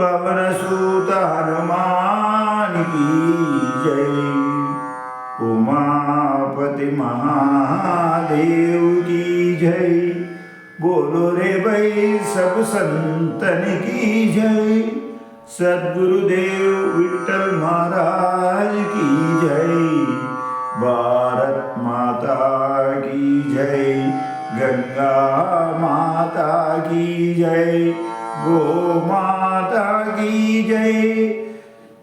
पवनसूत हनुमान की जय। उमापति महादेव की जय। बोलो रे भाई, सब संतन की जय। सदगुरुदेव विठल महाराज की जय। भारत माता की जय। गंगा माता की जय। गो माता की जय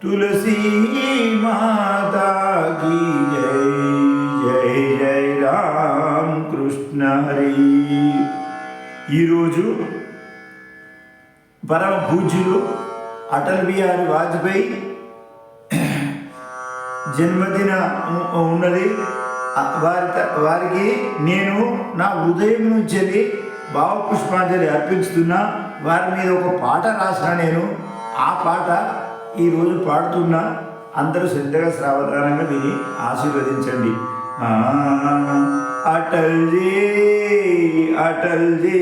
तुलसी माता की जय జై జై రామ్ కృష్ణ హరి ఈరోజు పరమ పూజ్యులు అటల్ బిహారీ వాజ్పేయి జన్మదిన ఉ- ఉన్నది ఆ- వారి త- వారికి నేను నా హృదయం నుంచి బాబు పుష్పాంజలి అర్పించుతున్నా వారి మీద ఒక పాట రాసిన నేను ఆ పాట ఈరోజు పాడుతున్నా అందరూ శ్రద్ధగా శ్రావధానంగా విని ఆశీర్వదించండి. అటల్జీ అటల్జీ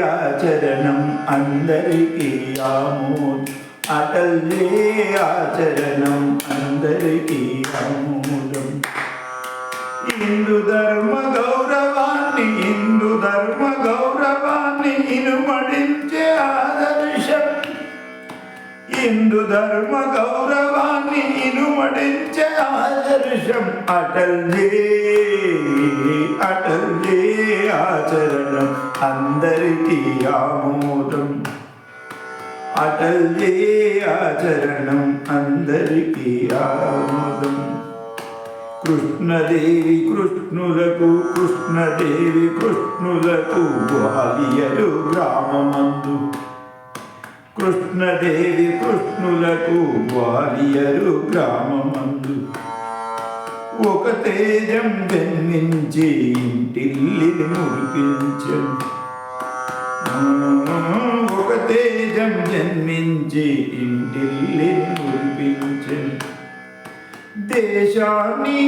అటల్ ఆచరణం అందరికీ ఆమోద్. అటల్జీ ఆచరణం అందరికీ ఆమోదం. హిందూ ధర్మగా హిందూ ధర్మ గౌరవాన్ని ఇనుమడించే ఆదర్శం. అటల్ జీ అటల్ జీ ఆచరణం అందరికీ ఆమోదం. అటల్ జీ ఆచరణం అందరికీ ఆమోదం. కృష్ణదేవి కృష్ణులకు కృష్ణదేవి కృష్ణులకు గ్వాలియలు గ్రామమందు కృష్ణదేవి కృష్ణులకు వారియరు గ్రామమందు. ఒక తేజం జన్మించి ఇంటిల్లిని మురిపించను. ఒక తేజం జన్మించి ఇంటిల్లిని మురిపించను. దేశాన్ని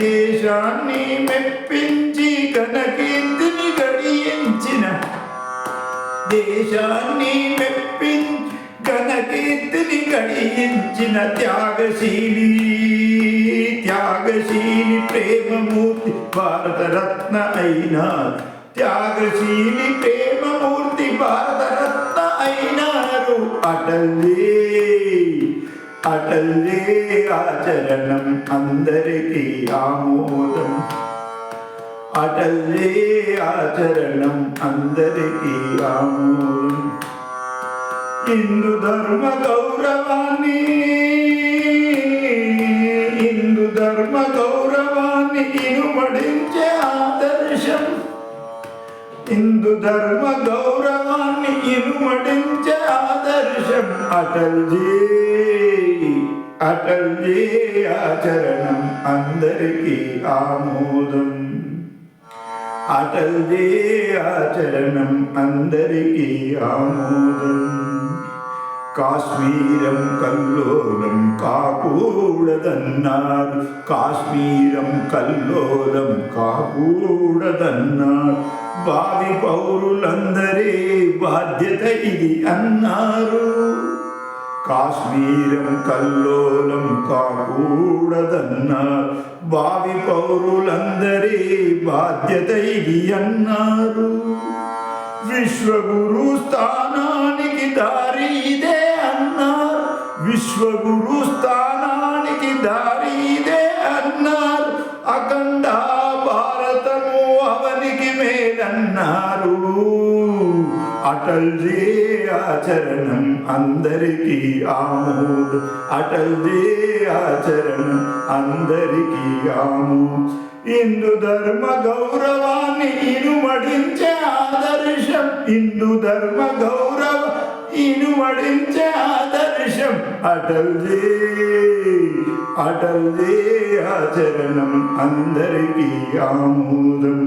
దేశాన్ని మెప్పించి కనక దేశాన్ని మెప్పించి ఘనకీర్తిని గడించిన త్యాగశీలి త్యాగశీలి ప్రేమమూర్తి భారతరత్న అయినా త్యాగశీలి ప్రేమమూర్తి భారతరత్న అయినారు అటల్లే అటల్లే ఆచరణం అందరికీ ఆమోదం. అటల్లే ఆచరణం అందరికీ ఆమోదం హిందూ ధర్మ గౌరవాన్ని హిందూ ధర్మ గౌరవాన్ని ఇనుమడించే ఆదర్శం హిందూ ధర్మ గౌరవాన్ని ఇనుమడించే ఆదర్శం అటల్ జీ అటల్ జీ ఆచరణం అందరికీ ఆమోదం అటల్ జీ ఆచరణం అందరికీ ఆమోదం కాశ్మీరం కల్లోలం కాకూడదన్నారు కాశ్మీరం కల్లోలం కాకూడదన్నారు భావి పౌరులందరి బాధ్యత ఇది అన్నారు కాశ్మీరం కల్లోలం కాకూడదన్న బావి పౌరులందరి బాధ్యత ఇది అన్నారు. విశ్వగురు స్థానానికి దారి ఇదే అన్నారు. విశ్వగురు స్థానానికి దారి ఇదే అన్నారు. అఖండ భారతము అవనికి మేలన్నారు. అటల్ జీ ఆచరణం అందరికీ ఆమోదు. అటల్ జీ ఆచరణం అందరికీ ఆము హిందూ ధర్మ గౌరవాన్ని ఇనుమడించే ఆదర్శం. హిందూ ధర్మ గౌరవ ఇనుమడించే ఆదర్శం. అటల్ జీ అటల్ జీ ఆచరణం అందరికీ ఆమోదం.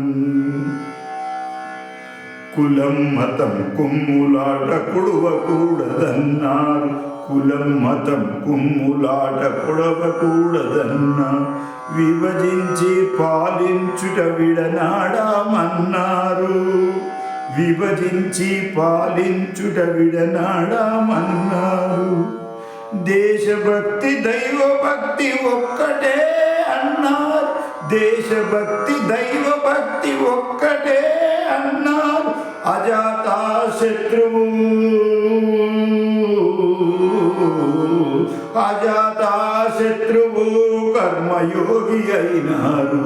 కులం మతం కుమ్ములాట కొడవకూడదన్నారు. కులం మతం కుమ్ములాట కుడవకూడదన్నారు. విభజించి పాలించుట విడనాడామన్నారు. విభజించి పాలించుట విడనాడమన్నారు. దేశభక్తి దైవభక్తి ఒక్కటే అన్నారు. దేశభక్తి దైవభక్తి ఒక్కటే అన్నారు. అజాత శత్రువు అజాత శత్రువు కర్మయోగి అయినారు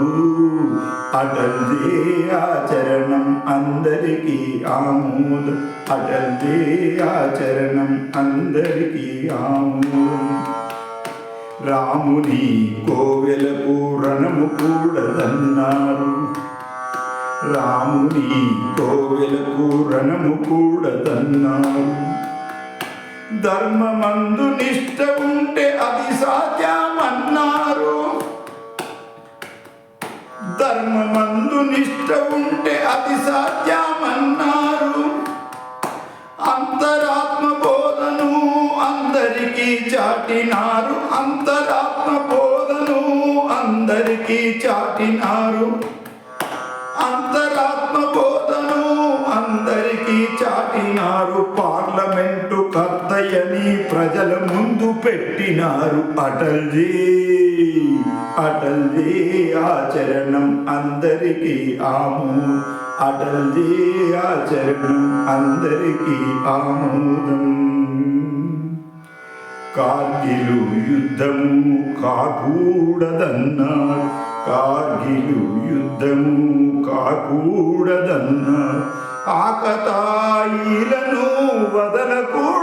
అటల్జీ ఆచరణం అందరికీ ఆమోదం అటల్జీ ఆచరణం అందరికీ ఆమోదం రాముని కోవెలకు రణము కూడదన్నారు రాముని కోవెలకు రణము కూడదన్నారు ధర్మమందు నిష్ట ఉంటే అది సాధ్యమన్నారు. ధర్మమందు నిష్ట ఉంటే అది సాధ్యమన్నారు. అంతరాత్మ బోధను అందరికీ చాటినారు. అంతరాత్మ బోధను అందరికీ చాటినారు. అంతరాత్మ బోధను అందరికీ చాటినారు. పార్లమెంటు కర్తయ్యని ప్రజల ముందు పెట్టినారు. అటల్జీ అటల్జీ ఆచరణం అందరికీ ఆము. అటల్జీ ఆచరణం అందరికీ ఆమోదం. కార్గిలు యుద్ధము కాకూడదన్నారు. కార్గిలు యుద్ధము కాకూడదన్నా ఆకతాయిలను వదలకూడదన్నారు.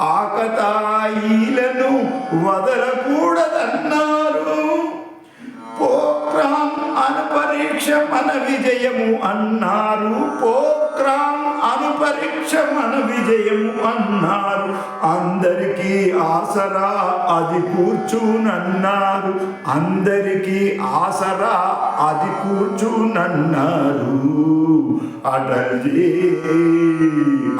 ఆకతాయిలను వదలకూడదన్నారు. పోక్రామ్ అనుపరీక్ష మన విజయము అన్నారు. నామ పరీక్ష మన విజయము అన్నారు. అందరికీ ఆసరా అది కూర్చునన్నారు. అందరికీ ఆసరా అది కూర్చునన్నారు. అటల్జీ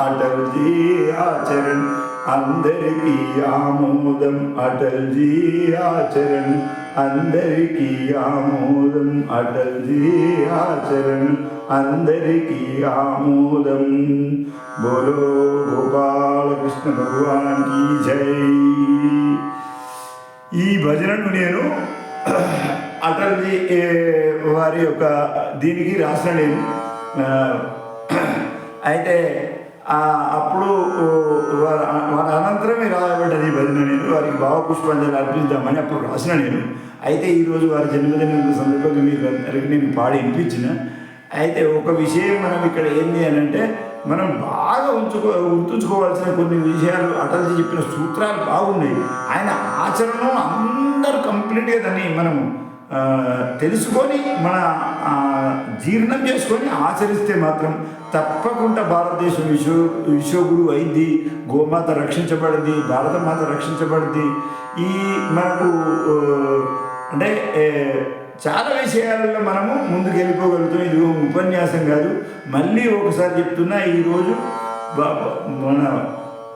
అటల్జీ ఆచరణ్. అందరికీ ఆమోదం అటల్జీ ఆచరణ్. అందరికీ ఆమోదం అటల్జీ ఆచరణ్. అందరికీ ఆమోదం. బోలో గోపాలకృష్ణ భగవాన్ కీ జై. ఈ భజనను నేను అటల్జీ ఏ, వారి యొక్క దీనికి రాసిన నేను అయితే అప్పుడు వారి అనంతరమే రాయబడ్డది ఈ భజన నేను. వారికి భావపుష్పాంజలి అర్పించామని అప్పుడు రాసిన నేను. అయితే ఈరోజు వారి జన్మదిన సందర్భంగా మీరు అందరికీ నేను పాడి వినిపించిన. అయితే ఒక విషయం మనం ఇక్కడ ఏంది అని అంటే మనం బాగా ఉంచుకో గుర్తుంచుకోవాల్సిన కొన్ని విషయాలు అటల్జీ చెప్పిన సూత్రాలు బాగున్నాయి. ఆయన ఆచరణ అందరూ కంప్లీట్గా దాన్ని మనం తెలుసుకొని మన జీర్ణం చేసుకొని ఆచరిస్తే మాత్రం తప్పకుండా భారతదేశం విశ్వ విశ్వగురు అయింది గోమాత రక్షించబడింది భారతమాత రక్షించబడింది. ఈ మనకు అంటే చాలా విషయాలలో మనము ముందుకు వెళ్ళిపోగలుగుతాం ఇది ఉపన్యాసం కాదు. మళ్ళీ ఒకసారి చెప్తున్నా ఈరోజు మన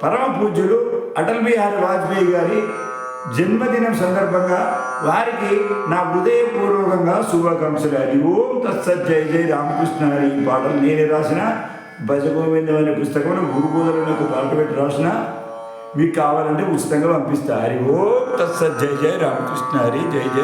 పరమ పూజ్యులు అటల్ బిహారీ వాజ్పేయి గారి జన్మదినం సందర్భంగా వారికి నా హృదయపూర్వకంగా శుభాకాంక్షలు. అది ఓం తత్సత్ జై జై రామకృష్ణ గారి ఈ పాటలు నేనే రాసిన. భజగోవిందం అనే పుస్తకంలో గురుబోధలను ఒక పాట పెట్టి రాసిన. మీకు కావాలంటే ఉచితంగా పంపిస్తా. హరి ఓం తత్సత్ జై జై రామకృష్ణ హరి జై జై.